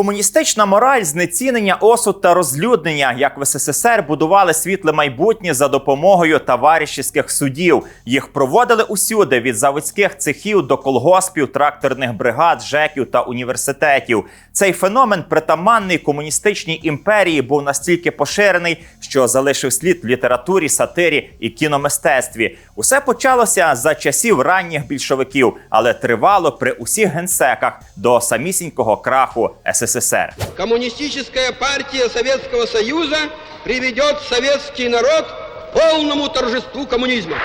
Комуністична мораль, знецінення, осуд та розлюднення, як в СССР будували світле майбутнє за допомогою товаришівських судів. Їх проводили усюди від заводських цехів до колгоспів, тракторних бригад, ЖЕКів та університетів. Цей феномен притаманний комуністичній імперії був настільки поширений, що залишив слід в літературі, сатирі і кіномистецтві. Усе почалося за часів ранніх більшовиків, але тривало при усіх генсеках до самісінького краху СССР. Коммунистическая партия Советского Союза приведет советский народ к полному торжеству коммунизма.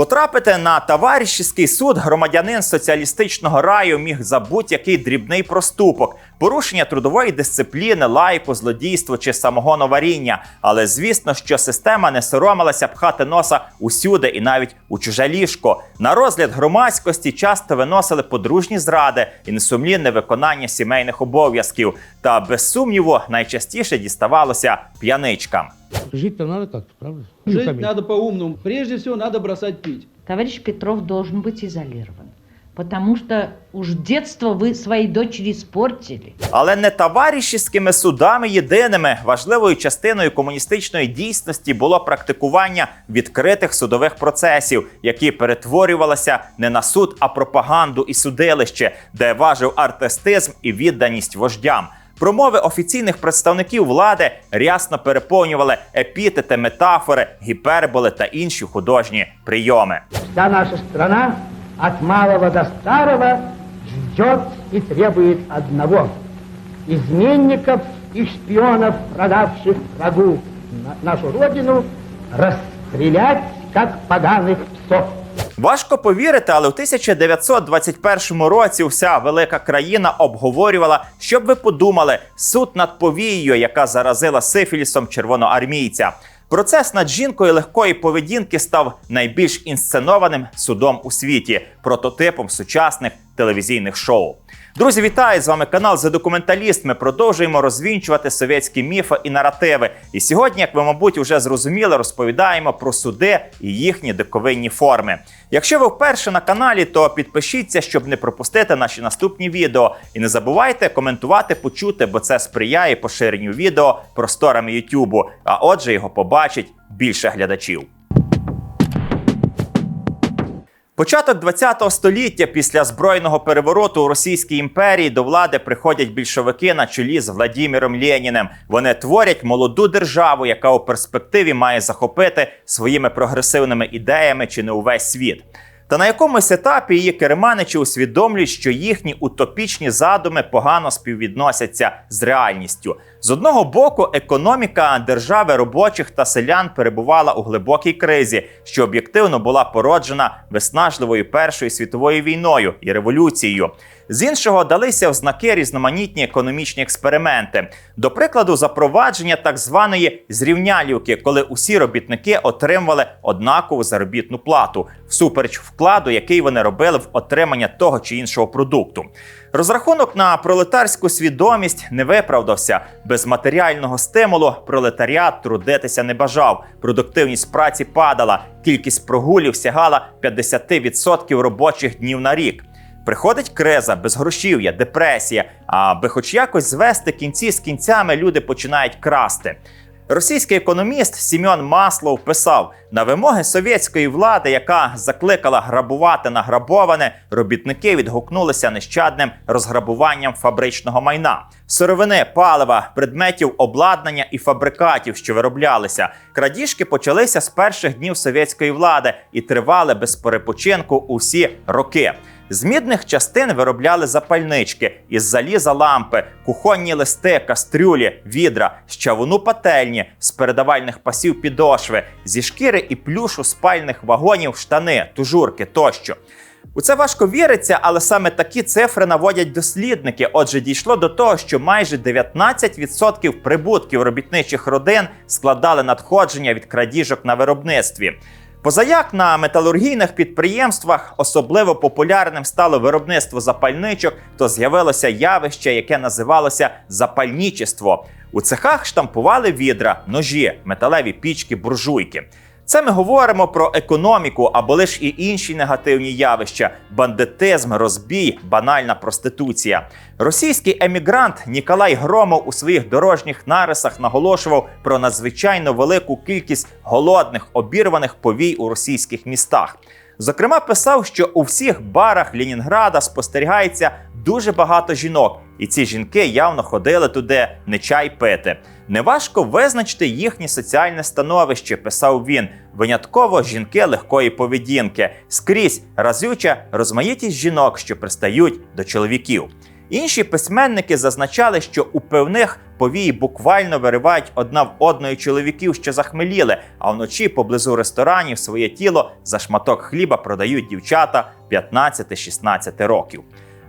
Потрапити на товаришівський суд громадянин соціалістичного раю міг за будь-який дрібний проступок, порушення трудової дисципліни, лайку, злодійство чи самогоноваріння. Але звісно, що система не соромилася пхати носа усюди і навіть у чуже ліжко. На розгляд громадськості часто виносили подружні зради і несумлінне виконання сімейних обов'язків. Та без сумніву найчастіше діставалося п'яничкам. Жить-то надо как-то, правда? Ну, Жить заметь. надо по-умному. Прежде всего, надо бросать пить. Товарищ Петров должен быть изолирован. Потому что уж детство вы своей дочери испортили. Але не товаришівськими судами єдиними важливою частиною комуністичної дійсності було практикування відкритих судових процесів, які перетворювалися не на суд, а пропаганду і судилище, де важив артистизм і відданість вождям. Промови офіційних представників влади рясно переповнювали епітети, метафори, гіперболи та інші художні прийоми. Вся наша страна от малого до старого ждет и требует одного – изменников и шпионов, продавших врагу на- нашу родину, расстрелять, как поганых псов. Важко повірити, але в 1921 році вся велика країна обговорювала, щоб ви подумали, суд над повією, яка заразила сифілісом червоноармійця. Процес над жінкою легкої поведінки став найбільш інсценованим судом у світі, прототипом сучасних телевізійних шоу. Друзі, вітаю! З вами канал «За документаліст». Ми продовжуємо розвінчувати совєтські міфи і наративи. І сьогодні, як ви, мабуть, вже зрозуміли, розповідаємо про суди і їхні диковинні форми. Якщо ви вперше на каналі, то підпишіться, щоб не пропустити наші наступні відео. І не забувайте коментувати, почути, бо це сприяє поширенню відео просторами Ютубу. А отже, його побачить більше глядачів. Початок ХХ століття після збройного перевороту у Російській імперії до влади приходять більшовики на чолі з Владіміром Леніним. Вони творять молоду державу, яка у перспективі має захопити своїми прогресивними ідеями чи не увесь світ. Та на якомусь етапі її керманичі усвідомлюють, що їхні утопічні задуми погано співвідносяться з реальністю. З одного боку, економіка держави робочих та селян перебувала у глибокій кризі, що об'єктивно була породжена виснажливою Першою світовою війною і революцією. З іншого далися в різноманітні економічні експерименти. До прикладу, запровадження так званої зрівнялівки, коли усі робітники отримували однакову заробітну плату, всупереч вкладу, який вони робили в отримання того чи іншого продукту. Розрахунок на пролетарську свідомість не виправдався. Без матеріального стимулу пролетаріат трудитися не бажав. Продуктивність праці падала, кількість прогулів сягала 50% робочих днів на рік. Приходить криза, безгрошів'я, депресія. Аби хоч якось звести кінці з кінцями, люди починають красти. Російський економіст Сім'он Маслов писав: на вимоги совєтської влади, яка закликала грабувати награбоване, робітники відгукнулися нещадним розграбуванням фабричного майна, сировини, палива, предметів обладнання і фабрикатів, що вироблялися. Крадіжки почалися з перших днів совєтської влади і тривали без перепочинку усі роки. З мідних частин виробляли запальнички, із заліза лампи, кухонні листи, кастрюлі, відра, з чавуну пательні, з передавальних пасів підошви, зі шкіри і плюшу спальних вагонів, штани, тужурки тощо. У це важко віриться, але саме такі цифри наводять дослідники. Отже, дійшло до того, що майже 19% прибутків робітничих родин складали надходження від крадіжок на виробництві. Позаяк на металургійних підприємствах особливо популярним стало виробництво запальничок, то з'явилося явище, яке називалося запальнічество. У цехах штампували відра, ножі, металеві пічки, буржуйки. Це ми говоримо про економіку або лиш і інші негативні явища: бандитизм, розбій, банальна проституція. Російський емігрант Ніколай Громов у своїх дорожніх нарисах наголошував про надзвичайно велику кількість голодних обірваних повій у російських містах. Зокрема, писав, що у всіх барах Ленінграда спостерігається дуже багато жінок, і ці жінки явно ходили туди не чай пити. Неважко визначити їхнє соціальне становище, писав він. Винятково жінки легкої поведінки, скрізь разюча розмаїтість жінок, що пристають до чоловіків. Інші письменники зазначали, що у певних повії буквально виривають одна в одної чоловіків, що захмеліли, а вночі поблизу ресторанів своє тіло за шматок хліба продають дівчата 15-16 років.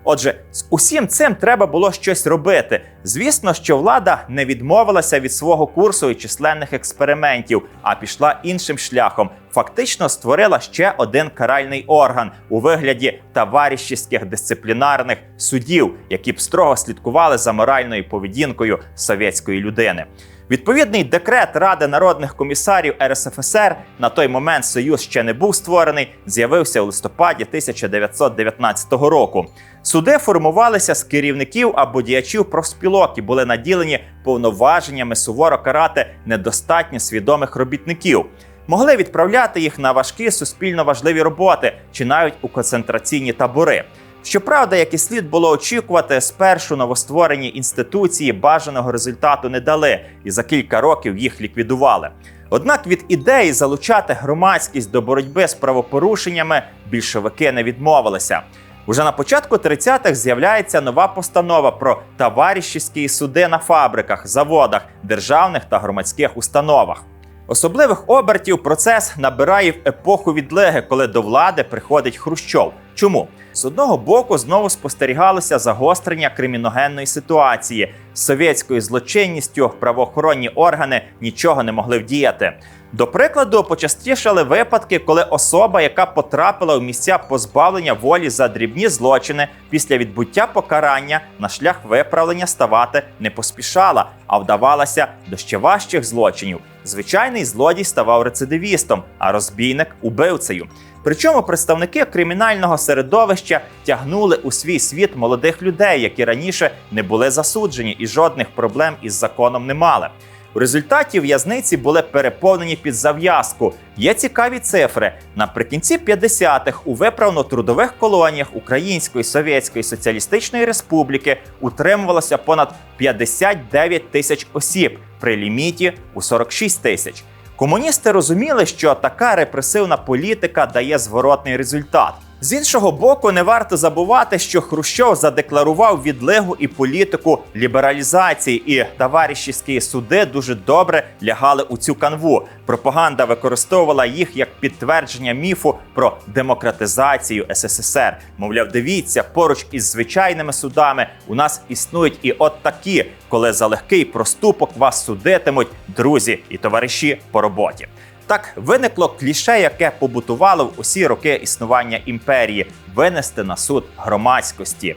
Отже, з усім цим треба було щось робити. Звісно, що влада не відмовилася від свого курсу і численних експериментів, а пішла іншим шляхом. Фактично створила ще один каральний орган у вигляді товаришівських дисциплінарних судів, які б строго слідкували за моральною поведінкою совєтської людини. Відповідний декрет Ради народних комісарів РСФСР на той момент Союз ще не був створений, з'явився у листопаді 1919 року. Суди формувалися з керівників або діячів профспілок і були наділені повноваженнями суворо карати недостатньо свідомих робітників. Могли відправляти їх на важкі суспільно важливі роботи чи навіть у концентраційні табори. Щоправда, як і слід було очікувати, спершу новостворені інституції бажаного результату не дали, і за кілька років їх ліквідували. Однак від ідеї залучати громадськість до боротьби з правопорушеннями більшовики не відмовилися. Уже на початку 30-х з'являється нова постанова про товаришівські суди на фабриках, заводах, державних та громадських установах. Особливих обертів процес набирає в епоху відлеги, коли до влади приходить Хрущов. Чому? З одного боку знову спостерігалося загострення криміногенної ситуації з совєтською злочинністю. Правоохоронні органи нічого не могли вдіяти. До прикладу, почастішали випадки, коли особа, яка потрапила в місця позбавлення волі за дрібні злочини, після відбуття покарання на шлях виправлення ставати не поспішала, а вдавалася до ще важчих злочинів. Звичайний злодій ставав рецидивістом, а розбійник убивцею. Причому представники кримінального середовища тягнули у свій світ молодих людей, які раніше не були засуджені і жодних проблем із законом не мали. У результаті в'язниці були переповнені під зав'язку. Є цікаві цифри. Наприкінці 50-х у виправно-трудових колоніях Української Совєтської Соціалістичної Республіки утримувалося понад 59 тисяч осіб при ліміті у 46 тисяч. Комуністи розуміли, що така репресивна політика дає зворотний результат. З іншого боку, не варто забувати, що Хрущов задекларував відлигу і політику лібералізації, і товаришівські суди дуже добре лягали у цю канву. Пропаганда використовувала їх як підтвердження міфу про демократизацію СССР. Мовляв, дивіться, поруч із звичайними судами у нас існують і от такі, коли за легкий проступок вас судитимуть друзі і товариші по роботі. Так виникло кліше, яке побутувало в усі роки існування імперії винести на суд громадськості.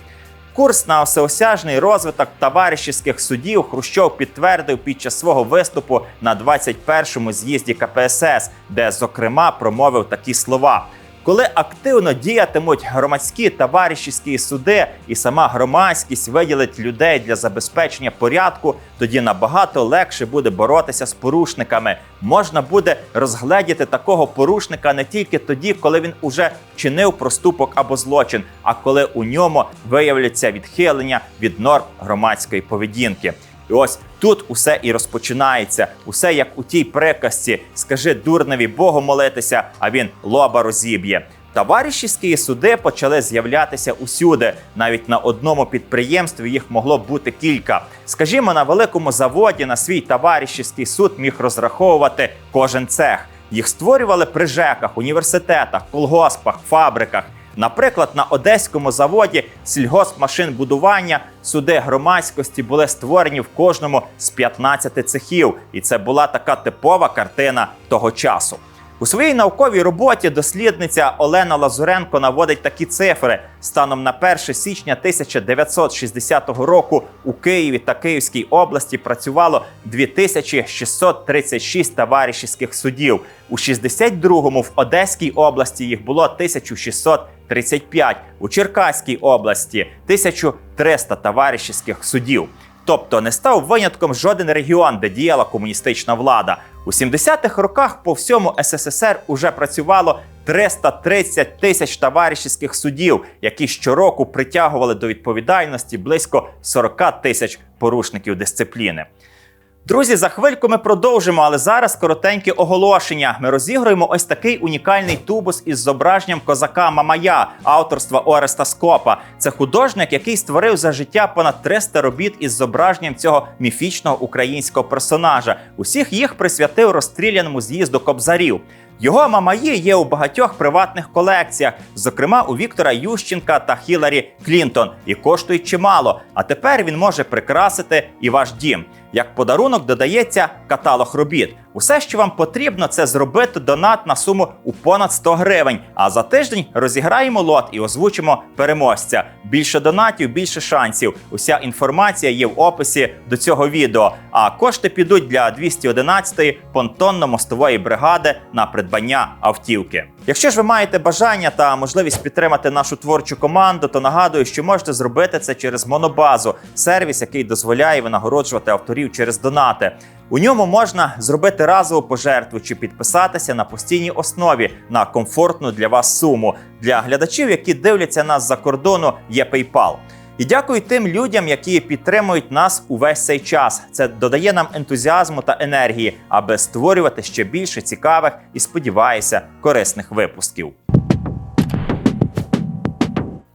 Курс на всеосяжний розвиток товаришівських судів Хрущов підтвердив під час свого виступу на 21-му з'їзді КПСС, де зокрема промовив такі слова. Коли активно діятимуть громадські товаришівські суди, і сама громадськість виділить людей для забезпечення порядку, тоді набагато легше буде боротися з порушниками. Можна буде розгледіти такого порушника не тільки тоді, коли він уже вчинив проступок або злочин, а коли у ньому виявляться відхилення від норм громадської поведінки. І ось тут усе і розпочинається. Усе як у тій приказці: скажи дурневі Богу молитися, а він лоба розіб'є. Товаришівські суди почали з'являтися усюди. Навіть на одному підприємстві їх могло бути кілька. Скажімо, на великому заводі на свій товаришівський суд міг розраховувати кожен цех. Їх створювали при ЖЕКах, університетах, колгоспах, фабриках. Наприклад, на одеському заводі сільгоспмашинбудування суди громадськості були створені в кожному з 15 цехів, і це була така типова картина того часу. У своїй науковій роботі дослідниця Олена Лазуренко наводить такі цифри: станом на 1 січня 1960 року у Києві та Київській області працювало 2636 товаришівських судів. У 62-му в Одеській області їх було 1635, у Черкаській області 1300 товаришівських судів. Тобто не став винятком жоден регіон, де діяла комуністична влада. У 70-х роках по всьому СССР уже працювало 330 тисяч товаришівських судів, які щороку притягували до відповідальності близько 40 тисяч порушників дисципліни. Друзі, за хвильку ми продовжимо, але зараз коротеньке оголошення. Ми розігруємо ось такий унікальний тубус із зображенням козака Мамая авторства Ореста Скопа. Це художник, який створив за життя понад 300 робіт із зображенням цього міфічного українського персонажа. Усіх їх присвятив розстріляному з'їзду кобзарів. Його мамаї є у багатьох приватних колекціях, зокрема у Віктора Ющенка та Хіларі Клінтон, і коштують чимало. А тепер він може прикрасити і ваш дім. Як подарунок додається каталог робіт. Усе, що вам потрібно, це зробити донат на суму у понад 100 гривень. А за тиждень розіграємо лот і озвучимо переможця. Більше донатів, більше шансів. Уся інформація є в описі до цього відео. А кошти підуть для 211-ї понтонно-мостової бригади на придбання автівки. Якщо ж ви маєте бажання та можливість підтримати нашу творчу команду, то нагадую, що можете зробити це через Монобазу, сервіс, який дозволяє винагороджувати авторів через донати. У ньому можна зробити разову пожертву чи підписатися на постійній основі на комфортну для вас суму. Для глядачів, які дивляться нас за кордону, є PayPal. І дякую тим людям, які підтримують нас увесь цей час. Це додає нам ентузіазму та енергії, аби створювати ще більше цікавих і сподіваюся корисних випусків.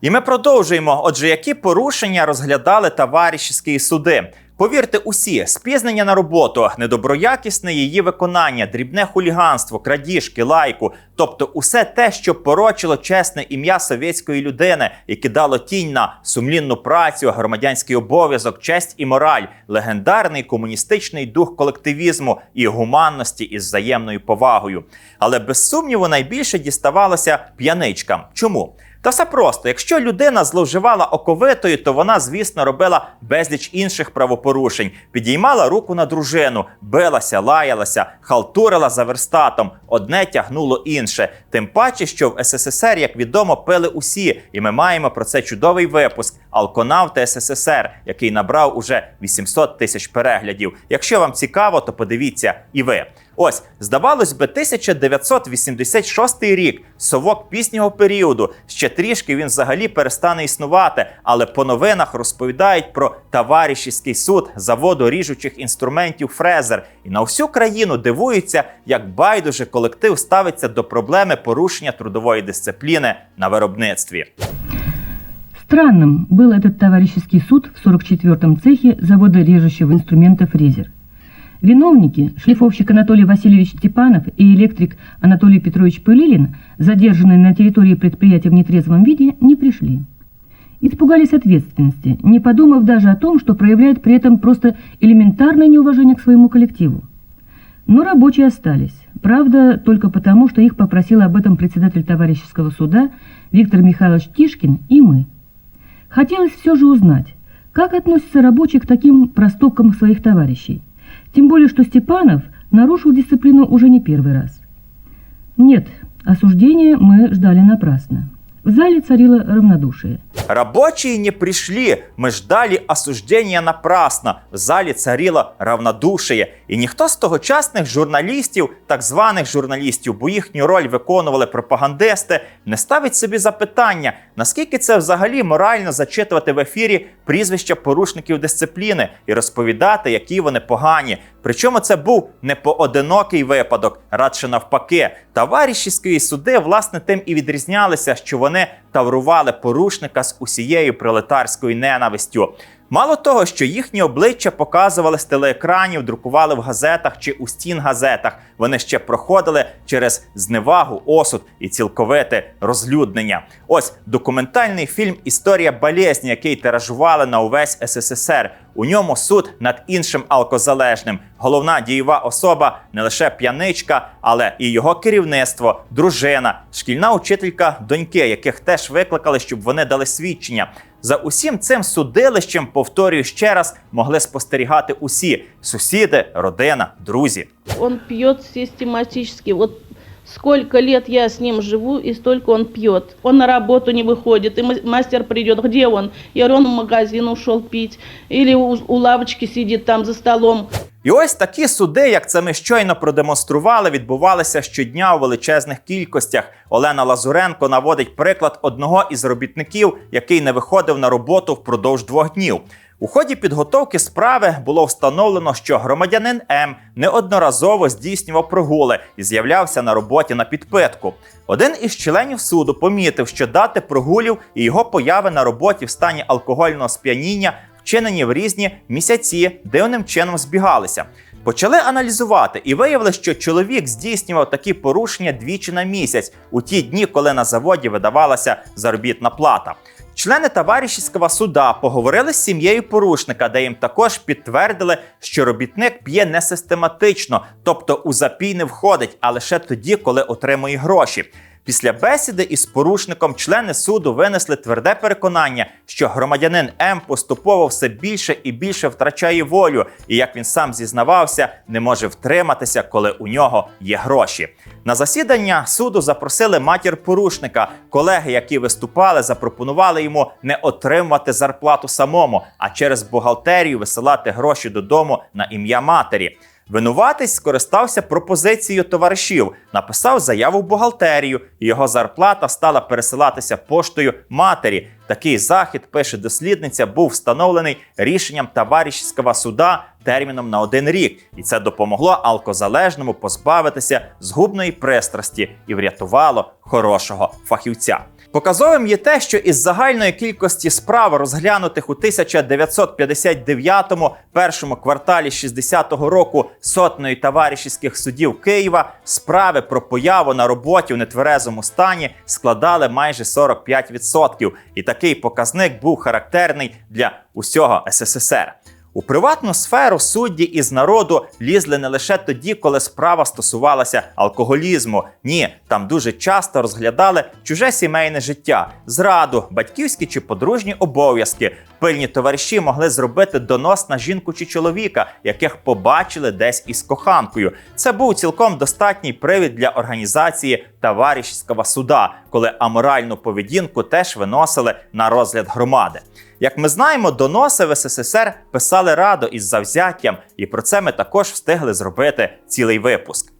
І ми продовжуємо. Отже, які порушення розглядали товаришівські суди? Повірте, усі спізнення на роботу, недоброякісне її виконання, дрібне хуліганство, крадіжки, лайку, тобто усе те, що порочило чесне ім'я совєтської людини і кидало тінь на сумлінну працю, громадянський обов'язок, честь і мораль, легендарний комуністичний дух колективізму і гуманності із взаємною повагою. Але без сумніву найбільше діставалося п'яничкам. Чому? Та все просто, якщо людина зловживала оковитою, то вона, звісно, робила безліч інших правопорушень, підіймала руку на дружину, билася, лаялася, халтурила за верстатом, одне тягнуло інше. Тим паче, що в СССР, як відомо, пили усі, і ми маємо про це чудовий випуск Алконавти СССР, який набрав уже 800 тисяч переглядів. Якщо вам цікаво, то подивіться і ви. Ось, здавалось би, 1986 рік, совок піснього періоду. Ще трішки він взагалі перестане існувати, але по новинах розповідають про товаришівський суд заводу ріжучих інструментів Фрезер. І на всю країну дивуються, як байдуже колектив ставиться до проблеми порушення трудової дисципліни на виробництві. Странным был этот товарищеский суд в 44-м цехе завода режущего инструмента «Фрезер». Виновники, шлифовщик Анатолий Васильевич Степанов и электрик Анатолий Петрович Пылилин, задержанные на территории предприятия в нетрезвом виде, не пришли. Испугались ответственности, не подумав даже о том, что проявляют при этом просто элементарное неуважение к своему коллективу. Но рабочие остались. Правда, только потому, что их попросил об этом председатель товарищеского суда Виктор Михайлович Тишкин и мы. Хотелось все же узнать, как относятся рабочие к таким проступкам своих товарищей. Тем более, что Степанов нарушил дисциплину уже не первый раз. Нет, осуждения мы ждали напрасно. В зале царило равнодушие. Рабочие не пришли, мы ждали осуждения напрасно. В залі царило равнодушие. І ніхто з тогочасних журналістів, так званих журналістів, бо їхню роль виконували пропагандисти, не ставить собі запитання, наскільки це взагалі морально зачитувати в ефірі прізвища порушників дисципліни і розповідати, які вони погані. Причому це був не поодинокий випадок, радше навпаки. Товаришівські суди, власне, тим і відрізнялися, що вони таврували порушника з усією пролетарською ненавистю. Мало того, що їхні обличчя показували з телеекранів, друкували в газетах чи у стін газетах. Вони ще проходили через зневагу, осуд і цілковите розлюднення. Ось документальний фільм Історія болезні, який тиражували на увесь СССР. У ньому суд над іншим алкозалежним. Головна дієва особа не лише п'яничка, але і його керівництво, дружина, шкільна учителька доньки, яких теж викликали, щоб вони дали свідчення. За усім цим судилищем, повторюю ще раз, могли спостерігати усі сусіди, родина, друзі. Он п'є систематично. Вот сколько лет я с ним живу, и столько он пьет. Он на работу не выходит, и ма- мастер придет, где он? Я говорю, он в магазин ушел пить. Или у, у лавочки сидит там за столом. І ось такі суди, як це ми щойно продемонстрували, відбувалися щодня у величезних кількостях. Олена Лазуренко наводить приклад одного із робітників, який не виходив на роботу впродовж двох днів. У ході підготовки справи було встановлено, що громадянин М неодноразово здійснював прогули і з'являвся на роботі на підпитку. Один із членів суду помітив, що дати прогулів і його появи на роботі в стані алкогольного сп'яніння вчинені в різні місяці, дивним чином збігалися. Почали аналізувати і виявили, що чоловік здійснював такі порушення двічі на місяць у ті дні, коли на заводі видавалася заробітна плата. Члени товаришівського суда поговорили з сім'єю порушника, де їм також підтвердили, що робітник п'є не систематично, тобто у запій не входить, а лише тоді, коли отримує гроші. Після бесіди із порушником члени суду винесли тверде переконання, що громадянин М поступово все більше і більше втрачає волю, і як він сам зізнавався, не може втриматися, коли у нього є гроші. На засідання суду запросили матір порушника. Колеги, які виступали, запропонували йому не отримувати зарплату самому, а через бухгалтерію висилати гроші додому на ім'я матері. Винуватець скористався пропозицією товаришів, написав заяву в бухгалтерію, його зарплата стала пересилатися поштою матері. Такий захід, пише дослідниця, був встановлений рішенням товаришського суда терміном на один рік, і це допомогло алкозалежному позбавитися згубної пристрасті і врятувало хорошого фахівця. Показовим є те, що із загальної кількості справ, розглянутих у 1959-му першому кварталі 60-го року сотнею товаришівських судів Києва, справи про появу на роботі в нетверезому стані складали майже 45%. І такий показник був характерний для усього СССР. У приватну сферу судді із народу лізли не лише тоді, коли справа стосувалася алкоголізму. Ні, там дуже часто розглядали чуже сімейне життя, зраду, батьківські чи подружні обов'язки. Пильні товариші могли зробити донос на жінку чи чоловіка, яких побачили десь із коханкою. Це був цілком достатній привід для організації товаришського суда, коли аморальну поведінку теж виносили на розгляд громади. Як ми знаємо, доноси в СССР писали радо із завзяттям, і про це ми також встигли зробити цілий випуск.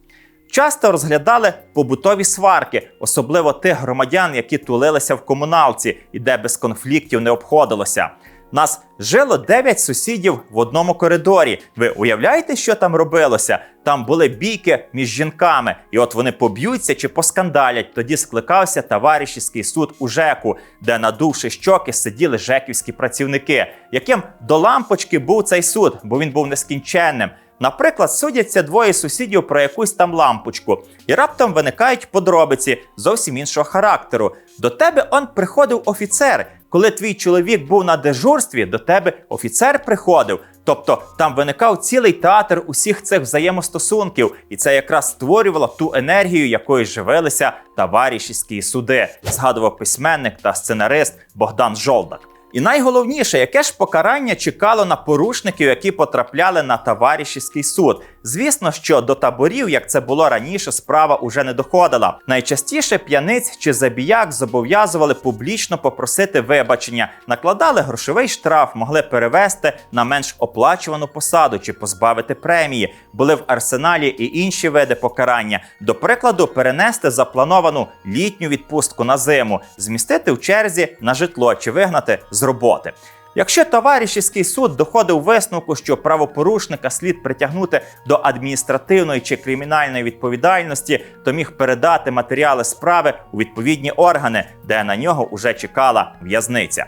Часто розглядали побутові сварки, особливо тих громадян, які тулилися в комуналці і де без конфліктів не обходилося. Нас жило 9 сусідів в одному коридорі. Ви уявляєте, що там робилося? Там були бійки між жінками, і от вони поб'ються чи поскандалять. Тоді скликався товаришівський суд у ЖЕКу, де, надувши щоки, сиділи жеківські працівники, яким до лампочки був цей суд, бо він був нескінченним. Наприклад, судяться двоє сусідів про якусь там лампочку, і раптом виникають подробиці зовсім іншого характеру. До тебе он приходив офіцер. Коли твій чоловік був на дежурстві, до тебе офіцер приходив. Тобто там виникав цілий театр усіх цих взаємостосунків, і це якраз створювало ту енергію, якою живилися товаришівські суди, згадував письменник та сценарист Богдан Жолдак. І найголовніше, яке ж покарання чекало на порушників, які потрапляли на товаришівський суд. Звісно, що до таборів, як це було раніше, справа уже не доходила. Найчастіше п'яниць чи забіяк зобов'язували публічно попросити вибачення, накладали грошовий штраф, могли перевести на менш оплачувану посаду чи позбавити премії. Були в арсеналі і інші види покарання. До прикладу, перенести заплановану літню відпустку на зиму, змістити в черзі на житло чи вигнати з роботи. Якщо товаришівський суд доходив висновку, що правопорушника слід притягнути до адміністративної чи кримінальної відповідальності, то міг передати матеріали справи у відповідні органи, де на нього уже чекала в'язниця.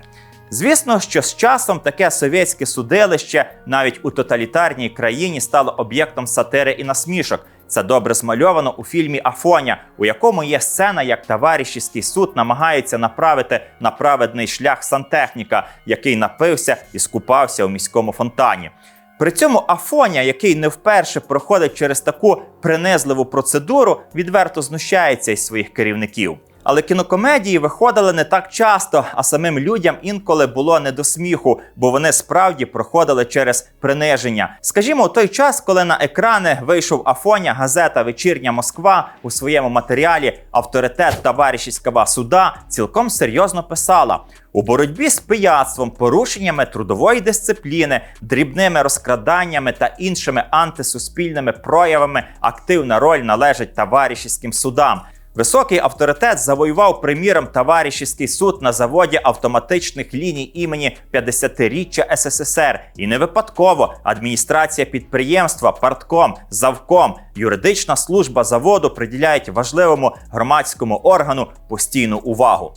Звісно, що з часом таке совєтське судилище навіть у тоталітарній країні стало об'єктом сатири і насмішок. Це добре змальовано у фільмі Афоня, у якому є сцена, як товаришівський суд намагається направити на праведний шлях сантехніка, який напився і скупався у міському фонтані. При цьому Афоня, який не вперше проходить через таку принизливу процедуру, відверто знущається із своїх керівників. Але кінокомедії виходили не так часто, а самим людям інколи було не до сміху, бо вони справді проходили через приниження. Скажімо, у той час, коли на екрани вийшов Афоня, газета Вечірня Москва у своєму матеріалі Авторитет товаришівського суда цілком серйозно писала. У боротьбі з пияцтвом, порушеннями трудової дисципліни, дрібними розкраданнями та іншими антисуспільними проявами активна роль належить товаришівським судам. Високий авторитет завоював приміром товаришівський суд на заводі автоматичних ліній імені 50-річчя СССР. І не випадково адміністрація підприємства, партком, завком, юридична служба заводу приділяють важливому громадському органу постійну увагу.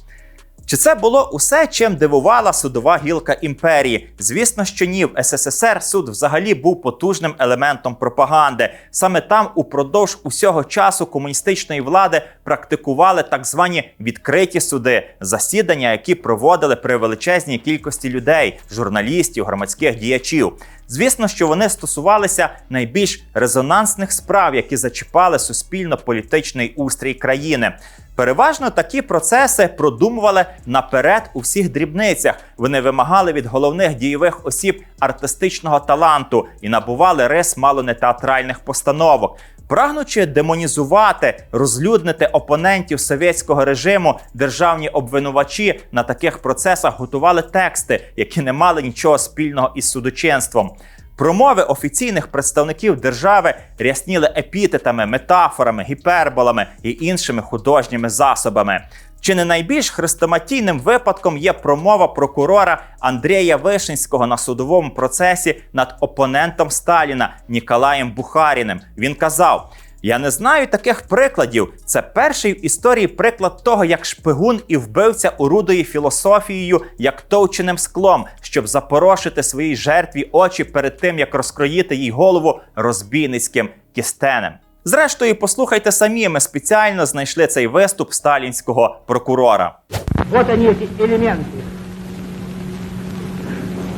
Чи це було усе, чим дивувала судова гілка імперії? Звісно, що ні. В СССР суд взагалі був потужним елементом пропаганди. Саме там упродовж усього часу комуністичної влади практикували так звані відкриті суди, засідання, які проводили при величезній кількості людей, журналістів, громадських діячів. Звісно, що вони стосувалися найбільш резонансних справ, які зачіпали суспільно-політичний устрій країни. Переважно такі процеси продумували наперед у всіх дрібницях. Вони вимагали від головних дійових осіб артистичного таланту і набували рис мало не театральних постановок. Прагнучи демонізувати, розлюднити опонентів совєтського режиму, державні обвинувачі на таких процесах готували тексти, які не мали нічого спільного із судочинством. Промови офіційних представників держави рясніли епітетами, метафорами, гіперболами і іншими художніми засобами. Чи не найбільш хрестоматійним випадком є промова прокурора Андрія Вишинського на судовому процесі над опонентом Сталіна Ніколаєм Бухаріним? Він казав. Я не знаю таких прикладів. Це перший в історії приклад того, як шпигун і вбивця орудує філософією як товченим склом, щоб запорошити своїй жертві очі перед тим, як розкроїти їй голову розбійницьким кістенем. Зрештою, послухайте самі, ми спеціально знайшли цей виступ сталінського прокурора. Вот они, эти элементы.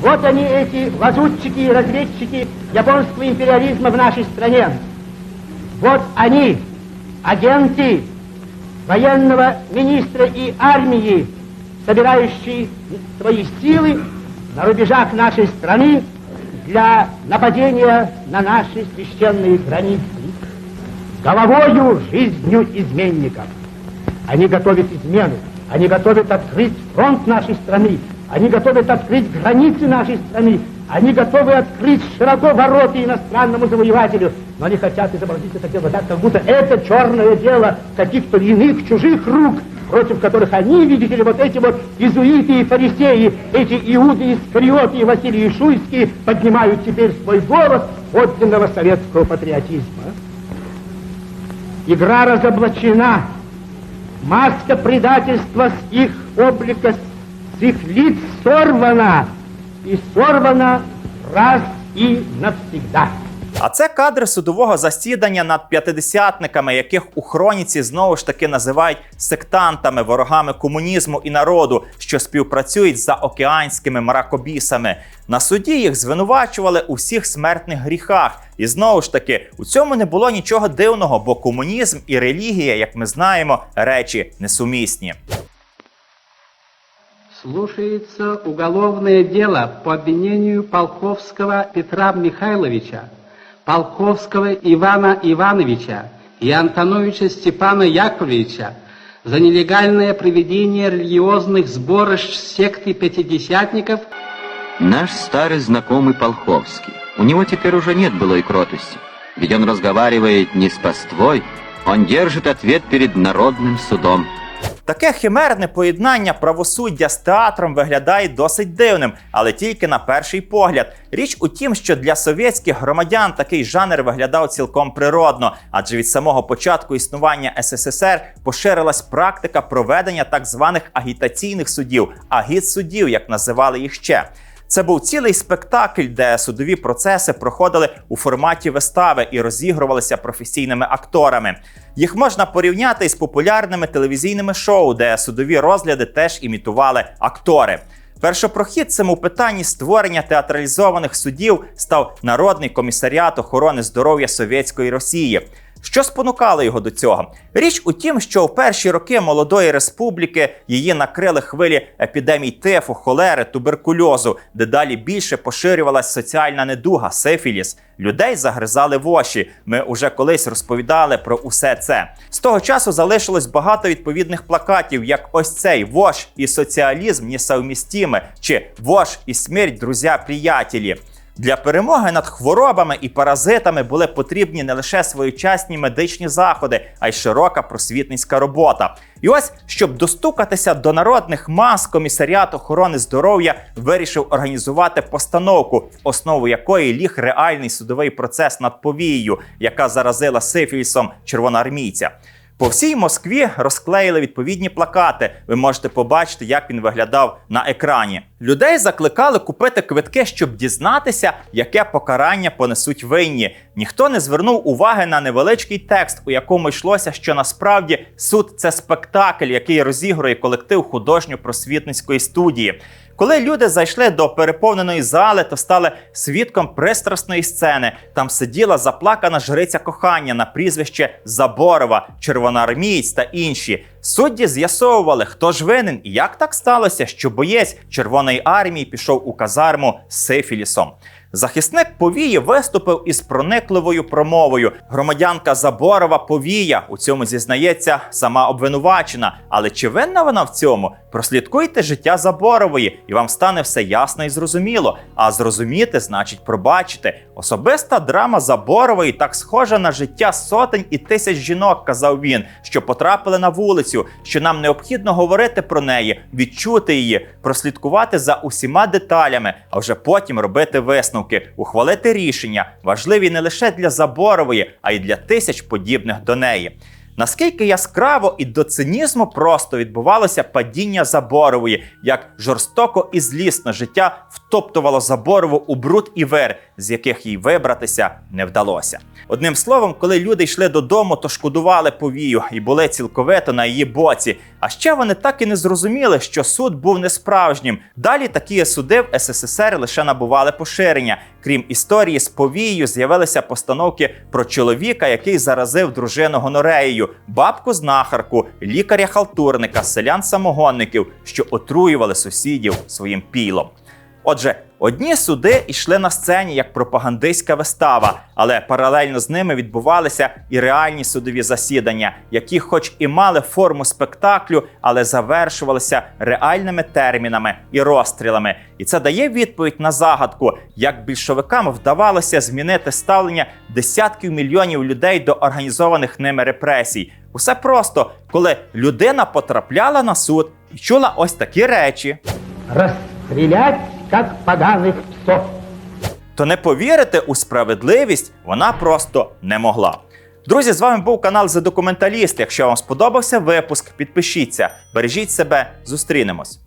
Вот они, эти лазутчики и разведчики японского империализма в нашей стране. Вот они, агенты военного министра и армии, собирающие свои силы на рубежах нашей страны для нападения на наши священные границы. Головою жизнью изменников. Они готовят измену. Они готовят открыть фронт нашей страны. Они готовят открыть границы нашей страны. Они готовы открыть широко ворота иностранному завоевателю. Но они хотят изобразить это дело так, как будто это черное дело каких-то иных чужих рук, против которых они, видите ли, вот эти вот изуиты и фарисеи, эти иуды Искариоты и Василий Шуйский поднимают теперь свой голос подлинного советского патриотизма. Игра разоблачена. Маска предательства с их облика, с их лиц сорвана. И сорвана раз и навсегда. А це кадри судового засідання над п'ятидесятниками, яких у хроніці знову ж таки називають сектантами, ворогами комунізму і народу, що співпрацюють за океанськими мракобісами. На суді їх звинувачували у всіх смертних гріхах. І знову ж таки, у цьому не було нічого дивного, бо комунізм і релігія, як ми знаємо, речі несумісні. Слушается уголовное дело по обвинению Полковского Петра Михайловича, Полковского Ивана Ивановича и Антоновича Степана Яковлевича за нелегальное проведение религиозных сборищ секты пятидесятников Наш старый знакомый Полховский. У него теперь уже нет былой кротости. Ведь он разговаривает не с паствой, он держит ответ перед народным судом. Таке химерне поєднання правосуддя з театром виглядає досить дивним, але тільки на перший погляд. Річ у тім, що для совєтських громадян такий жанр виглядав цілком природно, адже від самого початку існування СССР поширилась практика проведення так званих агітаційних судів, агітсудів, як називали їх ще. Це був цілий спектакль, де судові процеси проходили у форматі вистави і розігрувалися професійними акторами. Їх можна порівняти із популярними телевізійними шоу, де судові розгляди теж імітували актори. Першопрохідцем у питанні створення театралізованих судів став Народний комісаріат охорони здоров'я Совєтської Росії. Що спонукало його до цього? Річ у тім, що в перші роки молодої республіки її накрили хвилі епідемій тифу, холери, туберкульозу, де далі більше поширювалась соціальна недуга, сифіліс. Людей загризали воші. Ми уже колись розповідали про усе це. З того часу залишилось багато відповідних плакатів, як ось цей вош і соціалізм несовмістимі, чи вош і смерть, друзя, приятелі. Для перемоги над хворобами і паразитами були потрібні не лише своєчасні медичні заходи, а й широка просвітницька робота. І ось, щоб достукатися до народних мас, комісаріат охорони здоров'я вирішив організувати постановку, основу якої ліг реальний судовий процес над повією, яка заразила сифілісом червоноармійця. По всій Москві розклеїли відповідні плакати. Ви можете побачити, як він виглядав на екрані. Людей закликали купити квитки, щоб дізнатися, яке покарання понесуть винні. Ніхто не звернув уваги на невеличкий текст, у якому йшлося, що насправді суд це спектакль, який розігрує колектив художньо-просвітницької студії. Коли люди зайшли до переповненої зали, то стали свідком пристрасної сцени. Там сиділа заплакана жриця кохання на прізвище Заборова, червоноармієць та інші. Судді з'ясовували, хто ж винен і як так сталося, що боєць Червоної армії пішов у казарму з сифілісом. Захисник Повії виступив із проникливою промовою. Громадянка Заборова Повія у цьому зізнається сама обвинувачена. Але чи винна вона в цьому? Прослідкуйте життя Заборової, і вам стане все ясно і зрозуміло. А зрозуміти значить пробачити. Особиста драма Заборової так схожа на життя сотень і тисяч жінок, казав він, що потрапили на вулицю, що нам необхідно говорити про неї, відчути її, прослідкувати за усіма деталями, а вже потім робити висновки, ухвалити рішення, важливі не лише для Заборової, а й для тисяч подібних до неї. Наскільки яскраво і до цинізму просто відбувалося падіння Заборової, як жорстоко і злісно життя втоптувало Заборову у бруд і вир, з яких їй вибратися не вдалося. Одним словом, коли люди йшли додому, то шкодували повію і були цілковито на її боці. А ще вони так і не зрозуміли, що суд був несправжнім. Далі такі суди в СССР лише набували поширення. Крім історії з повією, з'явилися постановки про чоловіка, який заразив дружину гонореєю, бабку знахарку, лікаря-халтурника, селян-самогонників, що отруювали сусідів своїм пілом. Отже, одні суди йшли на сцені як пропагандистська вистава, але паралельно з ними відбувалися і реальні судові засідання, які, хоч і мали форму спектаклю, але завершувалися реальними термінами і розстрілами. І це дає відповідь на загадку, як більшовикам вдавалося змінити ставлення десятків мільйонів людей до організованих ними репресій. Усе просто, коли людина потрапляла на суд і чула ось такі речі. Расстрелять, как поганих псов. то не повірити у справедливість вона просто не могла. Друзі, з вами був канал The Документаліст. Якщо вам сподобався випуск, підпишіться, бережіть себе, зустрінемось.